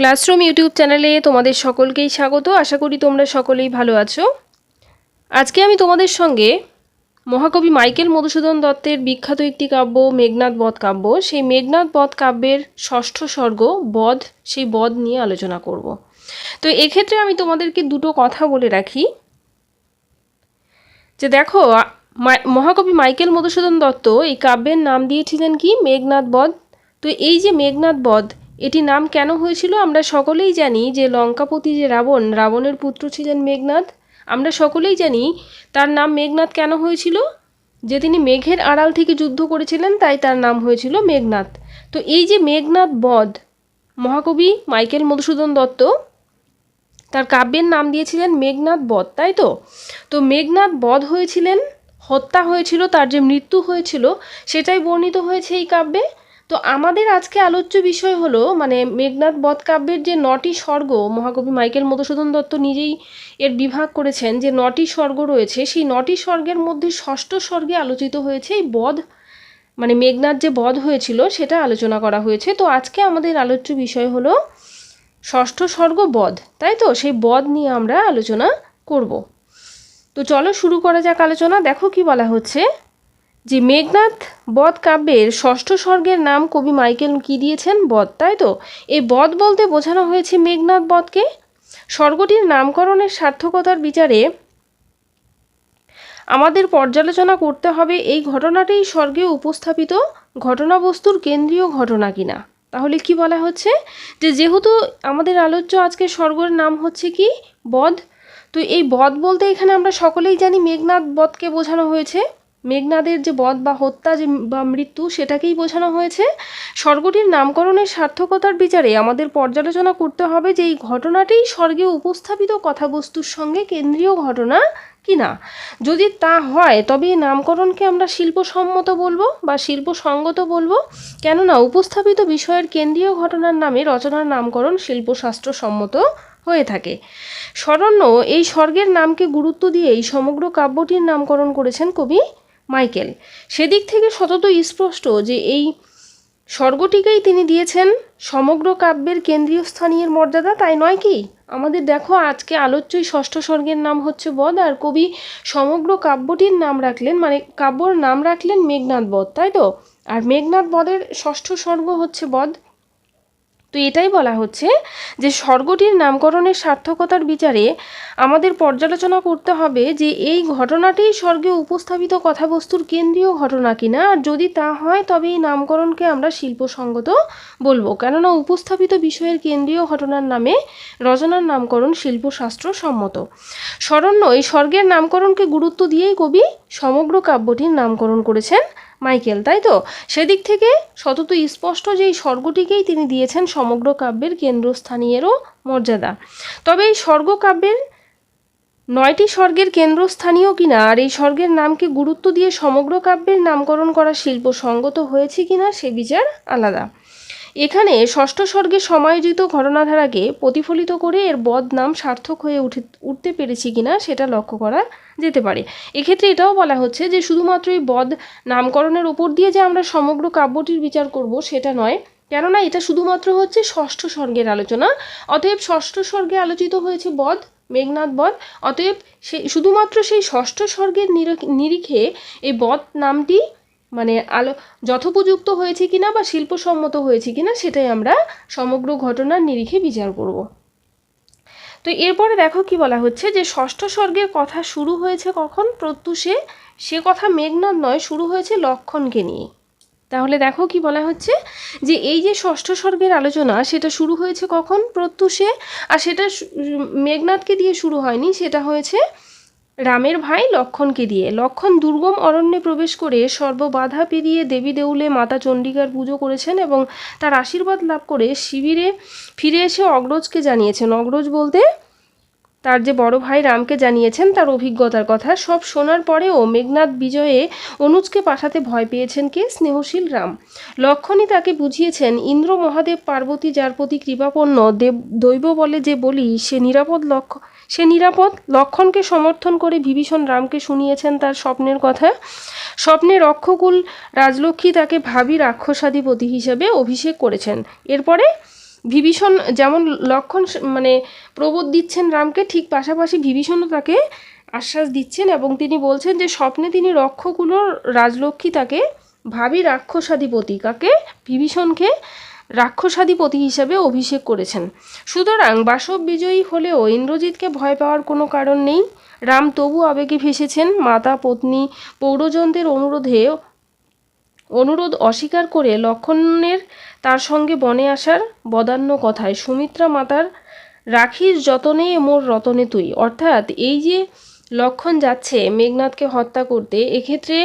Classroom YouTube চ্যানেলে তোমাদের সকলকেই স্বাগত। আশা করি তোমরা সকলেই ভালো আছো। আজকে আমি তোমাদের সঙ্গে মহাকবি মাইকেল মধুসূদন দত্তের বিখ্যাত একটি কাব্য মেঘনাথ বধ কাব্য। সেই মেঘনাথ বধ কাব্যের ষষ্ঠ স্বর্গ, বধ, সেই বধ নিয়ে আলোচনা করব। তো এক্ষেত্রে আমি তোমাদেরকে দুটো কথা বলে রাখি। যে দেখো মহাকবি মাইকেল মধুসূদন দত্ত এই কাব্যের নাম দিয়েছিলেন কি? মেঘনাথ বধ। তো এই যে মেঘনাথ বধ এটি নাম কেন হয়েছিল? আমরা সকলেই জানি যে লঙ্কাপতি যে রাবণ, রাবণের পুত্র ছিলেন মেঘনাথ আমরা সকলেই জানি তার নাম মেঘনাথ কেন হয়েছিল? যে তিনি মেঘের আড়াল থেকে যুদ্ধ করেছিলেন, তাই তার নাম হয়েছিল মেঘনাথ তো এই যে মেঘনাথ বধ, মহাকবি মাইকেল মধুসূদন দত্ত তার কাব্যের নাম দিয়েছিলেন মেঘনাথ বধ, তাই তো? তো মেঘনাথ বধ হয়েছিলেন, হত্যা হয়েছিল, তার যে মৃত্যু হয়েছিল, সেটাই বর্ণিত হয়েছে এই কাব্যে। তো আমাদের আজকে আলোচ্য বিষয় হলো মানে মেঘনাথ বধ কাব্যের যে নটি স্বর্গ, মহাকবি মাইকেল মধুসূদন দত্ত নিজেই এর বিভাগ করেছেন যে নটি স্বর্গ রয়েছে, সেই নটি স্বর্গের মধ্যে ষষ্ঠ স্বর্গে আলোচিত হয়েছে এই বধ মানে মেঘনাথ যে বধ হয়েছিল সেটা আলোচনা করা হয়েছে। তো আজকে আমাদের আলোচ্য বিষয় হলো ষষ্ঠ স্বর্গ বধ, তাই তো? সেই বধ নিয়ে আমরা আলোচনা করব। তো চলো শুরু করা যাক আলোচনা, দেখো কি বলা হচ্ছে। যে মেঘনাথ বধ কাব্যের ষষ্ঠ স্বর্গের নাম কবি মাইকেল কি দিয়েছেন? বধ, তাই তো? এই বধ বলতে বোঝানো হয়েছে মেঘনাথ বধকে। স্বর্গটির নামকরণের সার্থকতার বিচারে আমাদের পর্যালোচনা করতে হবে, এই ঘটনাটি স্বর্গে উপস্থাপিত ঘটনাবস্তুর কেন্দ্রীয় ঘটনা কিনা। তাহলে কি বলা হচ্ছে? যে যেহেতু আমাদের আলোচ্য আজকে স্বর্গের নাম হচ্ছে কি? বধ। তো এই বধ বলতে এখানে আমরা সকলেই জানি মেঘনাথ বধকে বোঝানো হয়েছে। মেঘনাদের যে বধ বা হত্যা যে বা মৃত্যু সেটাকেই বোঝানো হয়েছে। স্বর্গটির নামকরণের সার্থকতার বিচারে আমাদের পর্যালোচনা করতে হবে যে এই ঘটনাটি স্বর্গে উপস্থাপিত কথাবস্তুর সঙ্গে কেন্দ্রীয় ঘটনা কি না যদি তা হয়, তবে এই নামকরণকে আমরা শিল্পসম্মত বলব বা শিল্পসঙ্গত বলব। কেননা, উপস্থাপিত বিষয়ের কেন্দ্রীয় ঘটনার নামে রচনার নামকরণ শিল্পশাস্ত্র সম্মত হয়ে থাকে। স্মরণ্য এই স্বর্গের নামকে গুরুত্ব দিয়েই সমগ্র কাব্যটির নামকরণ করেছেন কবি মাইকেল। সেদিক থেকে সতত স্পষ্ট যে এই স্বর্গটিকেই তিনি দিয়েছেন সমগ্র কাব্যের কেন্দ্রীয় স্থানীয় মর্যাদা, তাই নয় কি? আমাদের দেখো, আজকে আলোচ্যই ষষ্ঠ স্বর্গের নাম হচ্ছে বধ, আর কবি সমগ্র কাব্যটির নাম রাখলেন মানে কাব্যর নাম রাখলেন মেঘনাথ বধ, তাই তো? আর মেঘনাথ বধের ষষ্ঠ স্বর্গ হচ্ছে বধ। তো এটাই বলা হচ্ছে যে স্বর্গটির নামকরণের সার্থকতার বিচারে আমাদের পর্যালোচনা করতে হবে যে এই ঘটনাটি স্বর্গে উপস্থাপিত কথাবস্তুর কেন্দ্রীয় ঘটনা কিনা। আর যদি তা হয়, তবে এই নামকরণকে আমরা শিল্পসঙ্গত বলব। কেননা উপস্থাপিত বিষয়ের কেন্দ্রীয় ঘটনার নামে রচনার নামকরণ শিল্পশাস্ত্র সম্মত। স্মরণ্য এই স্বর্গের নামকরণকে গুরুত্ব দিয়েই কবি সমগ্র কাব্যটির নামকরণ করেছেন। মাইকেল, তাই তো? সেদিক থেকে সতত স্পষ্ট যে এই স্বর্গটিকেই তিনি দিয়েছেন সমগ্র কাব্যের কেন্দ্রস্থানীয়েরও মর্যাদা। তবে এই স্বর্গ কাব্যের নয়টি স্বর্গের কেন্দ্রস্থানীয় কিনা আর এই স্বর্গের নামকে গুরুত্ব দিয়ে সমগ্র কাব্যের নামকরণ করা শিল্প সঙ্গত হয়েছে কিনা সে বিচার আলাদা। এখানে ষষ্ঠ স্বর্গে সমায়োজিত ঘটনাধারাকে প্রতিফলিত করে এর বদ নাম সার্থক হয়ে উঠে, উঠতে পেরেছি কিনা সেটা লক্ষ্য করা যেতে পারে। এক্ষেত্রে এটাও বলা হচ্ছে যে শুধুমাত্র এই বদ নামকরণের ওপর দিয়ে যে আমরা সমগ্র কাব্যটির বিচার করব সেটা নয়, কেননা এটা শুধুমাত্র হচ্ছে ষষ্ঠ স্বর্গের আলোচনা। অতএব ষষ্ঠ স্বর্গে আলোচিত হয়েছে বধ মেঘনাথ বধ অতএব সেই শুধুমাত্র সেই ষষ্ঠ স্বর্গের নির- নিরিখে এই বধ নামটি মানে আলো যথোপযুক্ত হয়েছে কিনা বা শিল্পসম্মত হয়েছে কিনা সেটাই আমরা সমগ্র ঘটনার নিরিখে বিচার করব। তো এরপরে দেখো কি বলা হচ্ছে যে, ষষ্ঠ স্বর্গের কথা শুরু হয়েছে কখন? প্রত্যুষে। সে কথা মেঘনাদ নয়, শুরু হয়েছে লক্ষণকে নিয়ে। তাহলে দেখো কি বলা হচ্ছে যে, এই যে ষষ্ঠ স্বর্গের আলোচনা, সেটা শুরু হয়েছে কখন? প্রত্যুষে। আর সেটা মেঘনাথকে দিয়ে শুরু হয়নি, সেটা হয়েছে রামের ভাই লক্ষণকে দিয়ে। লক্ষণ দুর্গম অরণ্যে প্রবেশ করে সর্ববাধা পেরিয়ে দেবী দেউলে মাতা চণ্ডিকার পুজো করেছেন এবং তার আশীর্বাদ লাভ করে শিবিরে ফিরে এসে অগ্রজকে জানিয়েছেন। অগ্রজ বলতে তার যে বড় ভাই রামকে জানিয়েছেন, তার অভিজ্ঞতার কথা। সব শোনার পরেও মেঘনাথ বিজয়ে অনুজকে পাঠাতে ভয় পেয়েছেন কে? স্নেহশীল রাম। লক্ষণই তাকে বুঝিয়েছেন, ইন্দ্র মহাদেব পার্বতী যার প্রতি কৃপাপন্ন, দেব দৈব বলে যে বলি, সে নিরাপদ লক্ষ্য সে নিরাপদ। লক্ষণকে সমর্থন করে বিভীষণ রামকে শুনিয়েছেন তার স্বপ্নের কথা। স্বপ্নে রক্ষকুল রাজলক্ষ্মী তাকে ভাবি রাক্ষসাধিপতি হিসেবে অভিষেক করেছেন। এরপরে বিভীষণ যেমন লক্ষণ মানে প্রবোধ দিচ্ছেন রামকে, ঠিক পাশাপাশি বিভীষণও তাকে আশ্বাস দিচ্ছেন এবং তিনি বলছেন যে, স্বপ্নে তিনি রক্ষকুলোর রাজলক্ষ্মী তাকে ভাবি রাক্ষসাধিপতি কাকে? বিভীষণকে রাক্ষসাধিপতি হিসেবে অভিষেক করেছেন। সুতরাং বাসব বিজয়ী হলেও ইন্দ্রজিৎকে ভয় পাওয়ার কোনো কারণ নেই। রাম তবু আবেগে ভেসেছেন। মাতা, পত্নী, পৌরজনদের অনুরোধে অনুরোধ অস্বীকার করে লক্ষণের তার সঙ্গে বনে আসার বদান্য কথায়, সুমিত্রা মাতার রাখিস যতনে মোর রতনে তুই। অর্থাৎ এই যে লক্ষণ যাচ্ছে, মেঘনাথকে হত্যা করতে, এক্ষেত্রে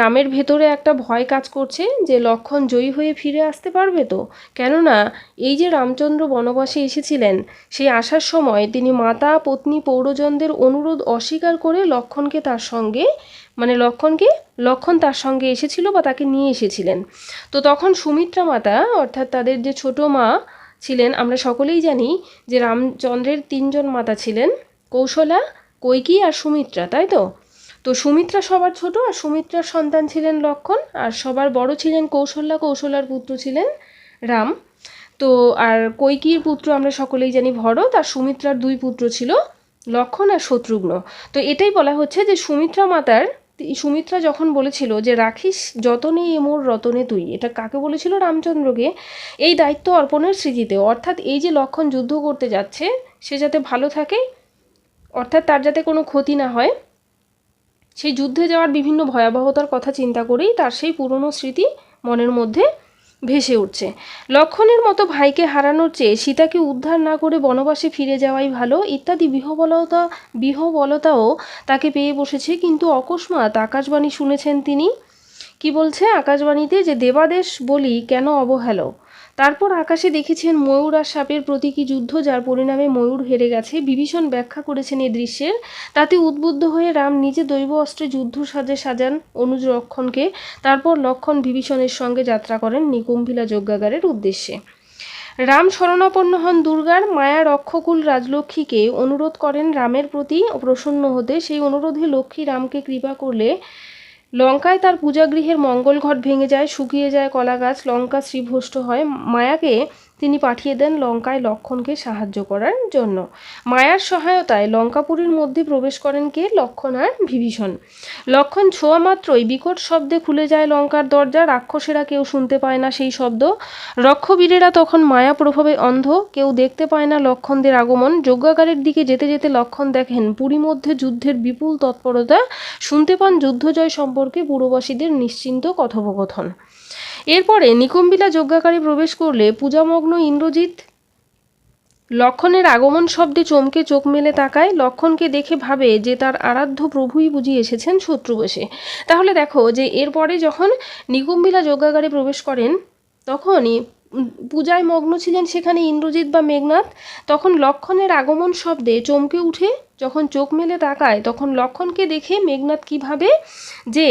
রামের ভেতরে একটা ভয় কাজ করছে যে লক্ষণ জয়ী হয়ে ফিরে আসতে পারবে তো? কেননা, এই যে রামচন্দ্র বনবাসে এসেছিলেন, সেই আসার সময় তিনি মাতা, পত্নী, পৌরজনদের অনুরোধ অস্বীকার করে লক্ষণকে তার সঙ্গে মানে লক্ষণকে, লক্ষণ তার সঙ্গে এসেছিল বা তাকে নিয়ে এসেছিলেন। তো তখন সুমিত্রা মাতা, অর্থাৎ তাদের যে ছোট মা ছিলেন, আমরা সকলেই জানি যে রামচন্দ্রের তিনজন মাতা ছিলেন, কৌশলা কৈকি আর সুমিত্রা, তাই তো? তো সুমিত্রা সবার ছোট আর সুমিত্রার সন্তান ছিলেন লক্ষণ, আর সবার বড় ছিলেন কৌশল্যা কৌশলার পুত্র ছিলেন রাম। তো আর কৈকির পুত্র আমরা সকলেই জানি ভরত, আর সুমিত্রার দুই পুত্র ছিল লক্ষণ আর শত্রুঘ্ন। তো এটাই বলা হচ্ছে যে সুমিত্রা মাতার, সুমিত্রা যখন বলেছিল যে রাখিস যতনে এ মোর রতনে তুই, এটা কাকে বলেছিল? রামচন্দ্রকে। এই দায়িত্ব অর্পণের স্মৃতিতে, অর্থাৎ এই যে লক্ষণ যুদ্ধ করতে যাচ্ছে, সে যাতে ভালো থাকে অর্থাৎ তার যাতে কোনো ক্ষতি না হয়, সেই যুদ্ধে যাওয়ার বিভিন্ন ভয়াবহতার কথা চিন্তা করেই তার সেই পুরনো স্মৃতি মনের মধ্যে ভেসে উঠছে। লক্ষণের মতো ভাইকে হারানোর চেয়ে সীতাকে উদ্ধার না করে বনবাসে ফিরে যাওয়াই ভালো, ইত্যাদি বিহবলতা, বিহবলতাও তাকে পেয়ে বসেছে, কিন্তু অকস্মাৎ আকাশবাণী শুনেছেন তিনি। কি বলছে আকাশবাণীতে যে দেবাদেশ বলি কেন অবহেল? তারপর আকাশে দেখেছেন ময়ূর আর সাপের প্রতীকী যুদ্ধ, যার পরিণামে ময়ূর হেরে গেছে। বিভীষণ ব্যাখ্যা করেছেন এই দৃশ্যের। তাতে উদ্বুদ্ধ হয়ে রাম নিজে দৈব অস্ত্রে যুদ্ধ সাজে সাজান অনুজ লক্ষণকে। তারপর লক্ষণ বিভীষণের সঙ্গে যাত্রা করেন নিকুম্ভিলা যজ্ঞাগারের উদ্দেশ্যে। রাম শরণাপন্ন হন দুর্গার। মায়া রক্ষকুল রাজলক্ষ্মীকে অনুরোধ করেন রামের প্রতি প্রসন্ন হতে। সেই অনুরোধে লক্ষ্মী রামকে কৃপা করলে লঙ্কায় তার পূজাগৃহের মঙ্গল ঘট ভেঙে যায়, শুকিয়ে যায় কলা গাছ লঙ্কা শ্রীভ্রষ্ট হয়। মায়াকে তিনি পাঠিয়ে দেন লঙ্কায় লক্ষণকে সাহায্য করার জন্য। মায়ার সহায়তায় লঙ্কাপুরীর মধ্যে প্রবেশ করেন কে? লক্ষণ আর বিভীষণ। লক্ষণ ছোঁয়া মাত্রই বিকট শব্দে খুলে যায় লঙ্কার দরজা। রাক্ষসেরা কেউ শুনতে পায় না সেই শব্দ। রক্ষবীরেরা তখন মায়া প্রভাবে অন্ধ। কেউ দেখতে পায় না লক্ষণদের আগমন। যজ্ঞাগারের দিকে যেতে যেতে লক্ষণ দেখেন পুরী মধ্যে যুদ্ধের বিপুল তৎপরতা। শুনতে পান যুদ্ধজয় সম্পর্কে পুরবাসীদের নিশ্চিন্ত কথোপকথন। এরপরে নিকুম্বিলা যজ্ঞাকারে প্রবেশ করলে পূজামগ্ন ইন্দ্রজিৎ লক্ষণের আগমন শব্দে চমকে চোখ মেলে তাকায়। লক্ষণকে দেখে ভাবে যে তার আরাধ্য প্রভুই বুঝি এসেছেন শত্রুবশে তাহলে দেখো যে এরপরে যখন নিকুম্বিলা যজ্ঞাগারে প্রবেশ করেন, তখনই পূজায় মগ্ন ছিলেন সেখানে ইন্দ্রজিৎ বা মেঘনাথ। তখন লক্ষণের আগমন শব্দে চমকে উঠে যখন চোখ মেলে তাকায়, তখন লক্ষণকে দেখে মেঘনাথ কীভাবে যে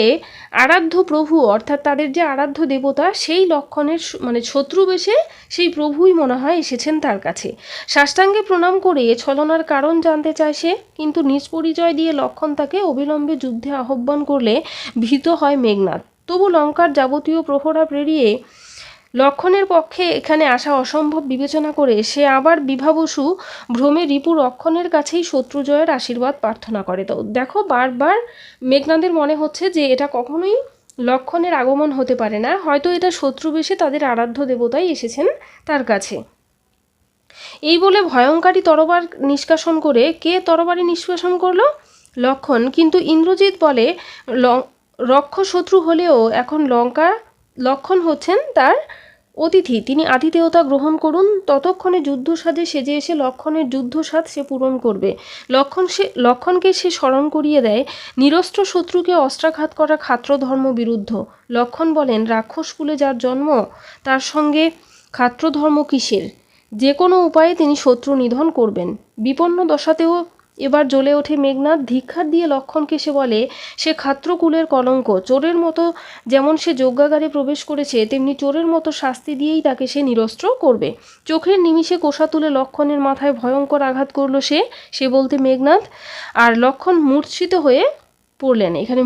আরাধ্য প্রভু, অর্থাৎ তাদের যে আরাধ্য দেবতা, সেই লক্ষণের মানে শত্রু বেশে সেই প্রভুই মনে হয় এসেছেন তার কাছে। সাষ্টাঙ্গে প্রণাম করে ছলনার কারণ জানতে চায় সে, কিন্তু নিজ পরিচয় দিয়ে লক্ষণ তাকে অবিলম্বে যুদ্ধে আহ্বান করলে ভীত হয় মেঘনাথ। তবু লঙ্কার যাবতীয় প্রহরা পেরিয়ে লক্ষণের পক্ষে এখানে আসা অসম্ভব বিবেচনা করে সে আবার বিভাবসু ভ্রমে রিপু লক্ষণের কাছেই শত্রু জয়ের আশীর্বাদ প্রার্থনা করে। তো দেখো বারবার মেঘনাদের মনে হচ্ছে যে এটা কখনোই লক্ষণের আগমন হতে পারে না। হয়তো এটা শত্রু বেশে তাদের আরাধ্য দেবতাই এসেছেন তার কাছে। এই বলে ভয়ঙ্করী তরবার নিষ্কাশন করে কে তরবারি নিষ্কাশন করল? লক্ষণ। কিন্তু ইন্দ্রজিৎ বলে রক্ষ শত্রু হলেও এখন লঙ্কা, লক্ষণ হচ্ছেন তার অতিথি, তিনি আতিথেয়তা গ্রহণ করুন, ততক্ষণে যুদ্ধ সাজে সেজে এসে লক্ষণের যুদ্ধ স্বাদ সে পূরণ করবে। লক্ষণ সে, লক্ষণকে সে স্মরণ করিয়ে দেয়, নিরস্ত্র শত্রুকে অস্ত্রাঘাত করা খাত্র ধর্ম বিরুদ্ধ। লক্ষণ বলেন, রাক্ষস কুলে যার জন্ম, তার সঙ্গে খাত্র ধর্ম কিসের? যে কোনো উপায়ে তিনি শত্রু নিধন করবেন। বিপন্ন দশাতেও এবার জ্বলে ওঠে মেঘনাথ ধিক্ষার দিয়ে লক্ষণকে সে বলে, সে খাত্রকুলের কলঙ্ক। চোরের মতো যেমন সে যজ্ঞাগারে প্রবেশ করেছে, তেমনি চোরের মতো শাস্তি দিয়েই তাকে সে নিরস্ত্র করবে। চোখের নিমিষে কোষা তুলে লক্ষণের মাথায় ভয়ঙ্কর আঘাত করল সে। সে বলতে মেঘনাথ আর লক্ষণ মূর্ছিত হয়ে পড়লেন। এখানে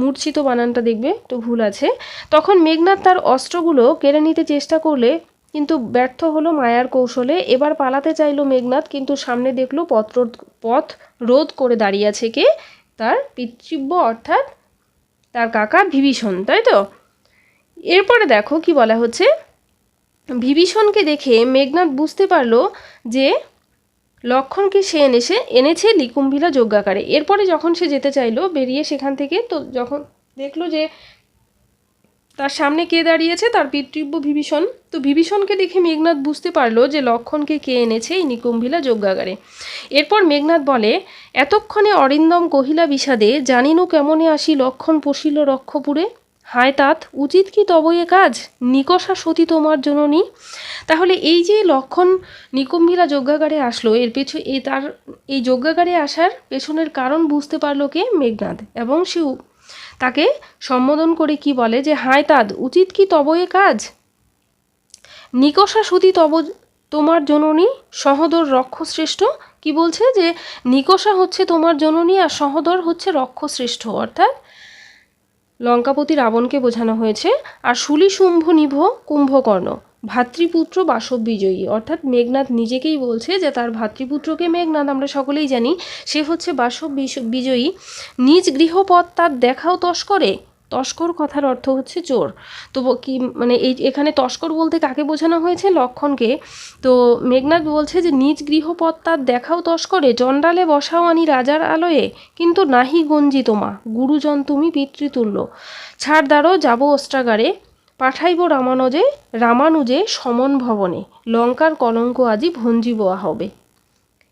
মূর্ছিত বানানটা দেখবে, একটু ভুল আছে। তখন মেঘনাথ তার অস্ত্রগুলো কেড়ে নিতে চেষ্টা করলে কিন্তু ব্যর্থ হলো মায়ার কৌশলে। এবার পালাতে চাইলো মেঘনাথ কিন্তু সামনে দেখল পথ রোধ পথ রোধ করে দাঁড়িয়ে আছে কে? তার পিতৃব্য অর্থাৎ তার কাকা বিভীষণ তাই তো? এরপরে দেখো কি বলা হচ্ছে। বিভীষণকে দেখে মেঘনাথ বুঝতে পারল যে লক্ষণকে সে এনেছে এনেছে লিকুম্ভিলা যজ্ঞাকারে। এরপরে যখন সে যেতে চাইলো, বেরিয়ে সেখান থেকে, তো যখন দেখল যে তার সামনে কে দাঁড়িয়েছে? তার পিতৃব্য বিভীষণ। তো বিভীষণকে দেখে মেঘনাথ বুঝতে পারল যে লক্ষণকে কে এনেছে এই নিকুম্ভিলা যজ্ঞাগারে। এরপর মেঘনাথ বলে, এতক্ষণে অরিন্দম কহিলা বিষাদে, জানিনু কেমনে আসি লক্ষণ পশিল রক্ষপুরে? হায় তাত, উচিত কি তব এ কাজ? নিকষা সতী তোমার জননী। তাহলে এই যে লক্ষণ নিকুম্ভিলা যজ্ঞাগারে আসলো, এর পেছু এই তার, এই যজ্ঞাগারে আসার পেছনের কারণ বুঝতে পারল কে মেঘনাথ? এবং সে তাকে সম্বোধন করে কি বলে যে, হায় তাদ, উচিত কি তব এ কাজ? নিকষা সতী তব তোমার জননী সহদর রক্ষশ্রেষ্ঠ? কি বলছে যে, নিকষা হচ্ছে তোমার জননী আর সহদর হচ্ছে রক্ষশ্রেষ্ঠ। অর্থাৎ লঙ্কাপতি রাবণকে বোঝানো হয়েছে, আর শুলি শুম্ভ নিভ কুম্ভকর্ণ। ভাতৃপুত্র বাসব বিজয়ী অর্থাৎ মেঘনাথ নিজেকেই বলছে যে তার ভাতৃপুত্রকে মেঘনাথ, আমরা সকলেই জানি, সে হচ্ছে বাসব বিজয়ী নিজ গৃহপথ তার দেখাও তস্করে, তস্কর কথার অর্থ হচ্ছে চোর। তো কি মানে এই, এখানে তস্কর বলতে কাকে বোঝানো হয়েছে? লক্ষণকে। তো মেঘনাথ বলছে যে নিজ গৃহপথ তার দেখাও তস্করে জন্ডালে বসাও আনি রাজার আলোয়ে, কিন্তু নাহি গঞ্জি তোমা গুরুজন তুমি পিতৃতুল্য। ছাড় দাঁড়ো যাব অস্ত্রাগারে। পাঠাইব রামানুজে রামানুজে সমন ভবনে। লঙ্কার কলঙ্ক আজি ভঞ্জিব হবে।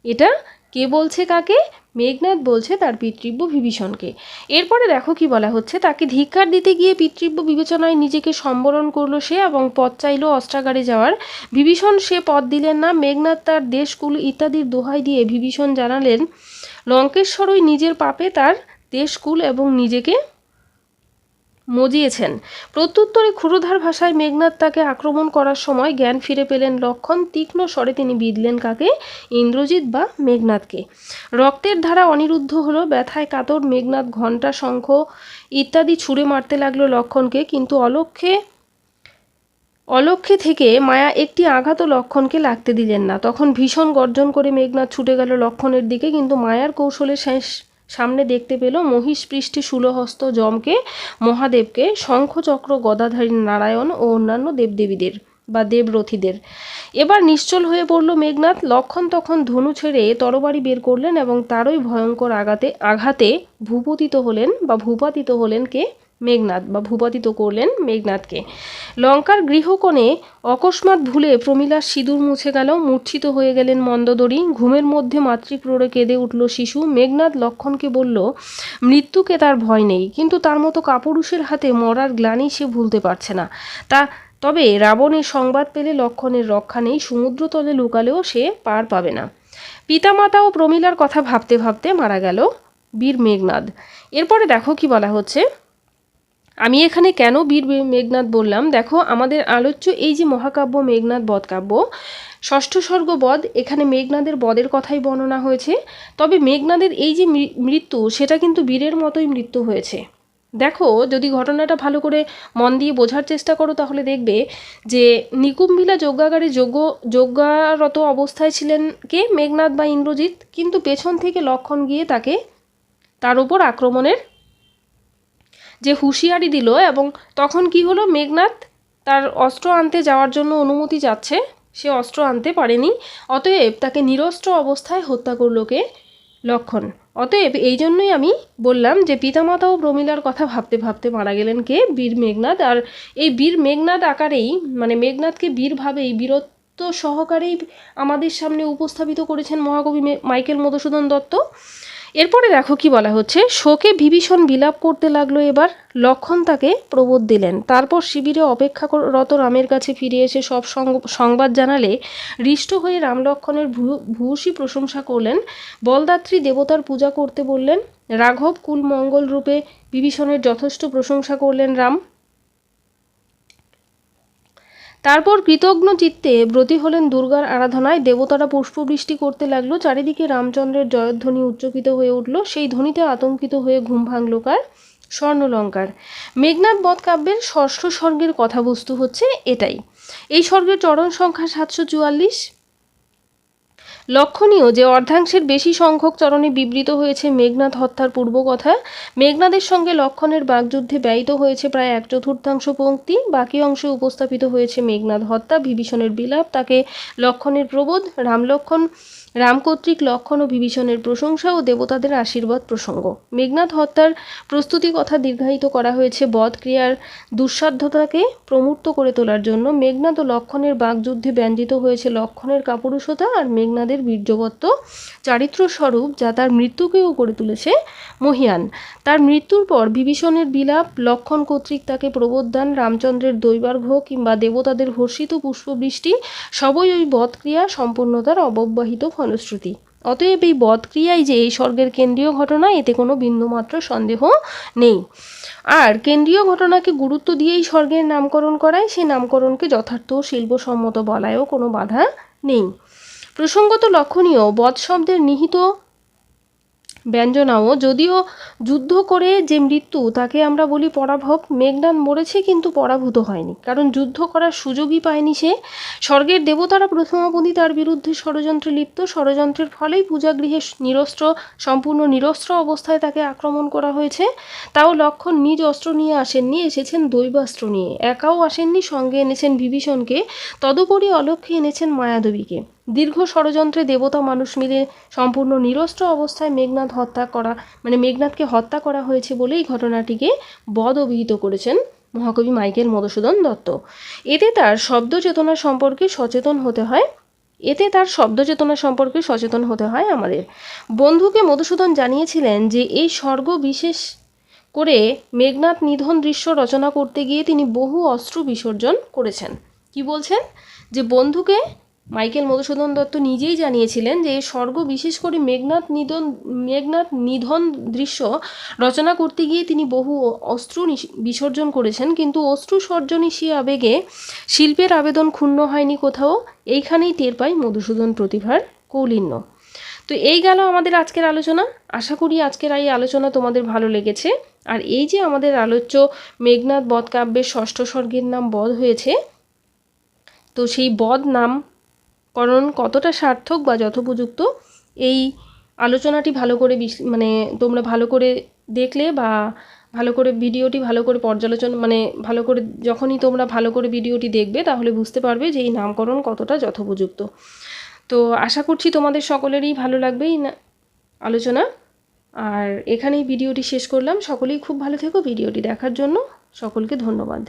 এটা কে বলছে কাকে? মেঘনাথ বলছে তার পিতৃব্য বিভীষণকে। এরপরে দেখো কি বলা হচ্ছে, তাকে ধিক্কার দিতে গিয়ে পিতৃব্য বিবেচনায় নিজেকে সম্বরণ করল সে এবং পথ চাইলো অস্ত্রাগারে যাওয়ার। বিভীষণ সে পথ দিলেন না, মেঘনাথ তার দেশকুল ইত্যাদির দোহাই দিয়ে বিভীষণ জানালেন, লঙ্কেশ্বরই নিজের পাপে তার দেশকুল এবং নিজেকে মজিয়েছেন। প্রত্যুত্তরে ক্ষুরধার ভাষায় মেঘনাথ তাকে আক্রমণ করার সময় জ্ঞান ফিরে পেলেন লক্ষণ, তীক্ষ্ণ স্বরে তিনি বিঁধলেন কাকে? ইন্দ্রজিৎ বা মেঘনাথকে রক্তের ধারা অনিরুদ্ধ হলো, ব্যথায় কাতর মেঘনাথ ঘণ্টা, শঙ্খ ইত্যাদি ছুঁড়ে মারতে লাগল লক্ষণকে, কিন্তু অলক্ষ্যে অলক্ষ্যে থেকে মায়া একটি আঘাত লক্ষণকে লাগতে দিলেন না। তখন ভীষণ গর্জন করে মেঘনাথ ছুটে গেল লক্ষণের দিকে, কিন্তু মায়ার কৌশলে শেষ সামনে দেখতে পেল মহিষ পৃষ্ঠে সুলহস্ত যমকে, মহাদেবকে, শঙ্খচক্র, গদাধারী নারায়ণ ও অন্যান্য দেবদেবীদের বা দেবরথীদের। এবার নিশ্চল হয়ে পড়ল মেঘনাথ, লক্ষণ তখন ধনু ছেড়ে তরবারি বের করলেন এবং তারই ভয়ঙ্কর আঘাতে আঘাতে ভূপতিত হলেন বা ভূপাতিত হলেন কে? মেঘনাথ বা ভূপাতিত করলেন মেঘনাথকে লঙ্কার গৃহকোণে অকস্মাৎ ভুলে প্রমীলার সিঁদুর মুছে গেল, মূর্ছিত হয়ে গেলেন মন্দদরি। ঘুমের মধ্যে মাতৃক্রোড়ে কেঁদে উঠল শিশু। মেঘনাথ লক্ষণকে বলল, মৃত্যুকে তার ভয় নেই, কিন্তু তার মতো কাপুরুষের হাতে মরার গ্লানি সে ভুলতে পারছে না। তা, তবে রাবণের সংবাদ পেলে লক্ষণের রক্ষা নেই, সমুদ্রতলে লুকালেও সে পার পাবে না। পিতামাতা ও প্রমীলার কথা ভাবতে ভাবতে মারা গেল বীর মেঘনাদ। এরপরে দেখো কি বলা হচ্ছে। আমি এখানে কেন বীর মে- মেঘনাদ বললাম? দেখো, আমাদের আলোচ্য এই যে মহাকাব্য মেঘনাদ বধকাব্য, ষষ্ঠ স্বর্গ বধ, এখানে মেঘনাদের বদের কথাই বর্ণনা হয়েছে। তবে মেঘনাদের এই যে মৃত্যু, সেটা কিন্তু বীরের মতোই মৃত্যু হয়েছে। দেখো, যদি ঘটনাটা ভালো করে মন দিয়ে বোঝার চেষ্টা করো, তাহলে দেখবে যে নিকুম্ভিলা যজ্ঞাগারে যজ্ঞ, যজ্ঞারত অবস্থায় ছিলেন কে? মেঘনাদ বা ইন্দ্রজিৎ। কিন্তু পেছন থেকে লক্ষণ গিয়ে তাকে, তার উপর আক্রমণের যে হুঁশিয়ারি দিল এবং তখন কি হলো মেঘনাথ তার অস্ত্র আনতে যাওয়ার জন্য অনুমতি যাচ্ছে সে অস্ত্র আনতে পারেনি। অতএব তাকে নিরস্ত্র অবস্থায় হত্যা করল কে? লক্ষণ। অতএব এই জন্যই আমি বললাম যে পিতামাতা ও প্রমিলার কথা ভাবতে ভাবতে মারা গেলেন কে? বীর মেঘনাদ আর এই বীর মেঘনাদ আকারেই মানে মেঘনাদকে বীরভাবেই বীরত্ব সহকারেই আমাদের সামনে উপস্থাপিত করেছেন মহাকবি মাইকেল মধুসূদন দত্ত। এরপরে দেখো কি বলা হচ্ছে। শোকে বিভীষণ বিলাপ করতে লাগল এবার। লক্ষণ তাকে প্রবোধ দিলেন। তারপর শিবিরে অপেক্ষা অপেক্ষারত রামের কাছে ফিরে এসে সব সংবাদ জানালে হৃষ্ট হয়ে রাম লক্ষণের ভূ- ভূয়সী প্রশংসা করলেন। বলদাত্রী দেবতার পূজা করতে বললেন। রাঘব কুল মঙ্গল রূপে বিভীষণের যথেষ্ট প্রশংসা করলেন রাম। তারপর কৃতজ্ঞ চিত্তে ব্রতী হলেন দুর্গার আরাধনায় দেবতারা পুষ্পবৃষ্টি করতে লাগল। চারিদিকে রামচন্দ্রের জয়ধ্বনি উচ্চকিত হয়ে উঠল। সেই ধ্বনিতে আতঙ্কিত হয়ে ঘুম ভাঙল কার? স্বর্ণলঙ্কার। মেঘনাথ বধ কাব্যের ষষ্ঠ স্বর্গের কথাবস্তু হচ্ছে এটাই। এই স্বর্গের চরণ সংখ্যা সাতশো চুয়াল্লিশ। লক্ষণীয় যে অর্ধাংশের বেশি সংখ্যক চরণে বিবৃত হয়েছে মেঘনাথ হত্যার পূর্বকথা। মেঘনাদের সঙ্গে লক্ষণের বাগযুদ্ধে ব্যয়িত হয়েছে প্রায় এক চতুর্থাংশ পঙ্ক্তি। বাকি অংশে উপস্থাপিত হয়েছে মেঘনাথ হত্যা, বিভীষণের বিলাপ, তাকে লক্ষণের প্রবোধ, রামলক্ষণ রাম কর্তৃক লক্ষণ ও বিভীষণের প্রশংসা ও দেবতাদের আশীর্বাদ প্রসঙ্গ। মেঘনাদ হত্যার প্রস্তুতি কথা দীর্ঘায়িত করা হয়েছে বধ ক্রিয়ার দুঃসাধ্যতাকে প্রমূর্ত করে তোলার জন্য। মেঘনাদ ও লক্ষণের বাগযুদ্ধে ব্যঞ্জিত হয়েছে লক্ষণের কাপুরুষতা আর মেঘনাদের বীর্যবত্ত চারিত্র স্বরূপ যা তার মৃত্যুকেও করে তুলেছে মহিয়ান। তার মৃত্যুর পর বিভীষণের বিলাপ, লক্ষণ কর্তৃক তাকে প্রবোধদান রামচন্দ্রের দৈবার্ঘ কিংবা দেবতাদের হর্ষিত পুষ্পবৃষ্টি, সবই ওই বধক্রিয়া সম্পূর্ণতার অব্যবহিত ফলশ্রুতি অতএব এই বধক্রিয়াই যে এই স্বর্গের কেন্দ্রীয় ঘটনা, এতে কোনো বিন্দুমাত্র সন্দেহ নেই। আর কেন্দ্রীয় ঘটনাকে গুরুত্ব দিয়েই স্বর্গের নামকরণ করায় সেই নামকরণকে যথার্থ শিল্পসম্মত বলায়ও কোনো বাধা নেই। প্রসঙ্গত লক্ষণীয়, বধ শব্দের নিহিত ব্যঞ্জনাও। যদিও যুদ্ধ করে যে মৃত্যু, তাকে আমরা বলি পরাভব, মেঘনাদ মরেছে কিন্তু পরাভূত হয়নি। কারণ যুদ্ধ করার সুযোগই পায়নি সে। স্বর্গের দেবতারা প্রথমাবধি তার বিরুদ্ধে ষড়যন্ত্রে লিপ্ত। ষড়যন্ত্রের ফলেই পূজাগৃহে নিরস্ত্র, সম্পূর্ণ নিরস্ত্র অবস্থায় তাকে আক্রমণ করা হয়েছে। তাও লক্ষণ নিজ অস্ত্র নিয়ে আসেননি, এসেছেন দৈবাস্ত্র নিয়ে। একাও আসেননি, সঙ্গে এনেছেন বিভীষণকে। তদুপরি অলক্ষ্যে এনেছেন মায়াদেবীকে। দীর্ঘ ষড়যন্ত্রে দেবতা মানুষ মিলে সম্পূর্ণ নিরস্ত্র অবস্থায় মেঘনাদ হত্যা করা মানে মেঘনাদকে হত্যা করা হয়েছে বলে এই ঘটনাটিকে বদ অভিহিত করেছেন মহাকবি মাইকেল মধুসূদন দত্ত। এতে তার শব্দ চেতনা সম্পর্কে সচেতন হতে হয়, এতে তার শব্দ চেতনা সম্পর্কে সচেতন হতে হয় আমাদের। বন্ধুকে মধুসূদন জানিয়েছিলেন যে এই স্বর্গ বিশেষ করে মেঘনাদ নিধন দৃশ্য রচনা করতে গিয়ে তিনি বহু অস্ত্র বিসর্জন করেছেন। কি বলছেন? যে বন্ধুকে মাইকেল মধুসূদন দত্ত নিজেই জানিয়েছিলেন যে স্বর্গ বিশেষ করে মেঘনাথ নিধন মেঘনাথ নিধন দৃশ্য রচনা করতে গিয়ে তিনি বহু অস্ত্র বিসর্জন করেছেন। কিন্তু অস্ত্র সর্জনী সে আবেগে শিল্পের আবেদন ক্ষুণ্ণ হয়নি কোথাও। এইখানেই টের পাই মধুসূদন প্রতিভার কৌলিন্য। তো এই গেল আমাদের আজকের আলোচনা। আশা করি আজকের এই আলোচনা তোমাদের ভালো লেগেছে। আর এই যে আমাদের আলোচ্য মেঘনাথ বধ কাব্যের ষষ্ঠ স্বর্গের নাম বধ হয়েছে, তো সেই বধ নামকরণ কতটা সার্থক বা যথোপযুক্ত এই আলোচনাটি ভালো করে মানে তোমরা ভালো করে দেখলে বা ভালো করে ভিডিওটি ভালো করে পর্যালোচনা মানে ভালো করে যখনই তোমরা ভালো করে ভিডিওটি দেখবে তাহলে বুঝতে পারবে যে এই নামকরণ কতটা যথোপযুক্ত। তো আশা করছি তোমাদের সকলেরই ভালো লাগবে এই আলোচনা। আর এখানেই ভিডিওটি শেষ করলাম। সকলেই খুব ভালো থেকো। ভিডিওটি দেখার জন্য সকলকে ধন্যবাদ।